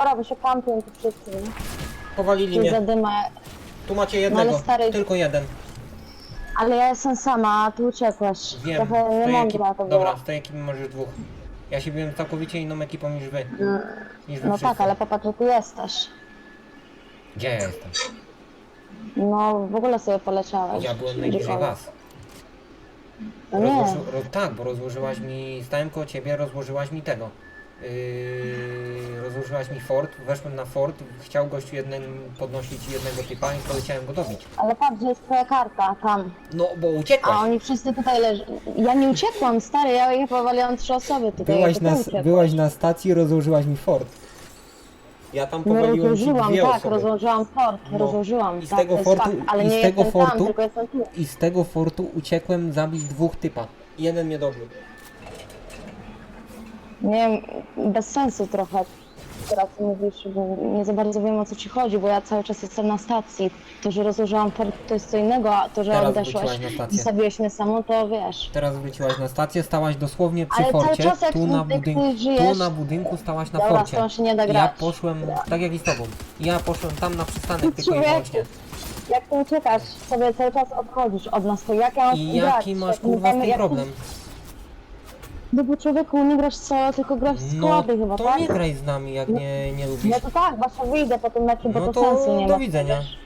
Dobra, bo się kampią tu wszyscy. Powalili Tu mnie. zadyma. Tu macie No jednego. ale stary- Tylko jeden. Ale ja jestem sama, a ty uciekłaś. Wiem. Trochę tej niemądra to było. Dobra, z tej ekipy możesz dwóch. Ja się byłem całkowicie inną ekipą niż wy. Niż wy No wszyscy. tak, ale popatrz, że ty jesteś. Gdzie ja jestem? No w ogóle sobie poleciałeś. Ja byłem najbliżej Gdziekolwiek. was. No nie. Rozłoży... Ro... Tak, bo rozłożyłaś mi... Stałem koło ciebie, rozłożyłaś mi tego. Yy... Rozłożyłaś mi fort, weszłem na fort, chciał gościu jednym podnosić jednego typa i poleciałem go dobić. Ale patrz, że jest twoja karta tam. No, bo A uciekłaś. oni wszyscy tutaj leżą. Ja nie uciekłam, stary, ja, ja powaliłam trzy osoby tutaj. Byłaś ja na, uciekłam. byłaś na stacji, rozłożyłaś mi fort. Ja tam No powaliłem ci rozłożyłam, dwie tak, osoby. rozłożyłam fort, No. rozłożyłam. I z tak, tego to jest fortu- fakt, ale i z nie tego jestem fortu- tam, tylko jestem tu. I z tego fortu uciekłem zabić dwóch typa. Jeden mnie dobił. Nie wiem, bez sensu trochę. Teraz mówisz, bo nie za bardzo wiem o co ci chodzi, bo ja cały czas jestem na stacji. To, że rozłożyłam fort, to jest co innego, a to, że Teraz odeszłaś, wróciłaś na stację. zostawiłeś mnie samą, to wiesz. Teraz wróciłaś na stację, stałaś dosłownie przy Ale cały forcie. czas jak tu, na ty- jak ty budynku, tu żyjesz- na budynku stałaś na Dobra, forcie. z tą się nie da Ja grać. poszłem, tak jak i z tobą. Ja poszłem tam na przystanek tylko i Człowieku, wyłącznie. Jak ty uciekasz, sobie cały czas odchodzisz od nas, to jak ja mam I grać? jaki masz Jak my kurwa z tym jak problem? No bo człowieku, nie grasz solo, tylko grasz z No składy chyba, to tak? nie graj z nami jak nie, nie lubisz. No to tak, właśnie wyjdę po tym meczu, bo No to, to sensu nie do ma. widzenia. wiesz.